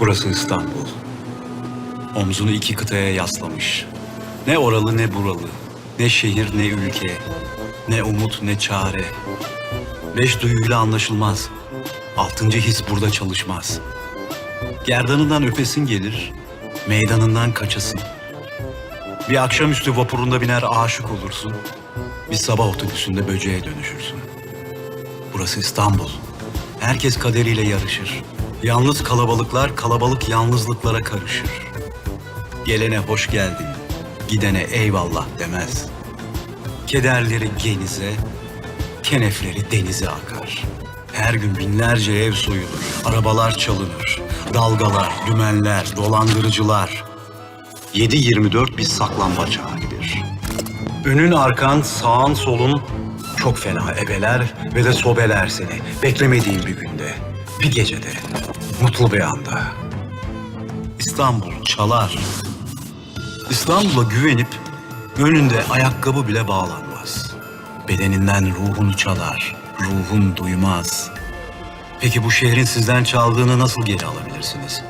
Burası İstanbul. Omzunu iki kıtaya yaslamış. Ne oralı ne buralı. Ne şehir ne ülke. Ne umut ne çare. Beş duyuyla anlaşılmaz. Altıncı his burada çalışmaz. Gerdanından öpesin gelir, meydanından kaçasın. Bir akşamüstü vapurunda biner aşık olursun. Bir sabah otobüsünde böceğe dönüşürsün. Burası İstanbul. Herkes kaderiyle yarışır. Yalnız kalabalıklar kalabalık yalnızlıklara karışır. Gelene hoş geldin, gidene eyvallah demez. Kederleri genize, kenefleri denize akar. Her gün binlerce ev soyulur, arabalar çalınır. Dalgalar, dümenler, dolandırıcılar. 7-24 bir saklambaç halidir. Önün arkan, sağın solun çok fena ebeler ve de sobeler seni. Beklemediğin bir günde, bir gecede, mutlu bir anda. İstanbul çalar. İstanbul'a güvenip önünde ayakkabı bile bağlanmaz. Bedeninden ruhunu çalar, ruhun duymaz. Peki bu şehrin sizden çaldığını nasıl geri alabilirsiniz?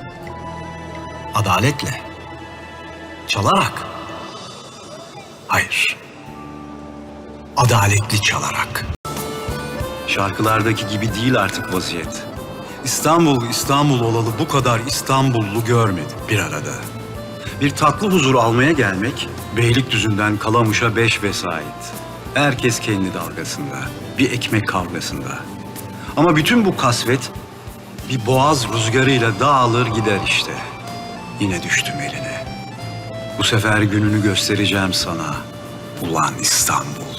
Adaletle. Çalarak. Hayır. Adaletli çalarak. Şarkılardaki gibi değil artık vaziyet. İstanbul, İstanbul olalı bu kadar İstanbullu görmedim bir arada. Bir tatlı huzur almaya gelmek, Beylikdüzü'nden Kalamış'a beş vesait. Herkes kendi dalgasında, bir ekmek kavgasında. Ama bütün bu kasvet bir boğaz rüzgarıyla dağılır gider işte. Yine düştüm eline. Bu sefer gününü göstereceğim sana. Ulan İstanbul.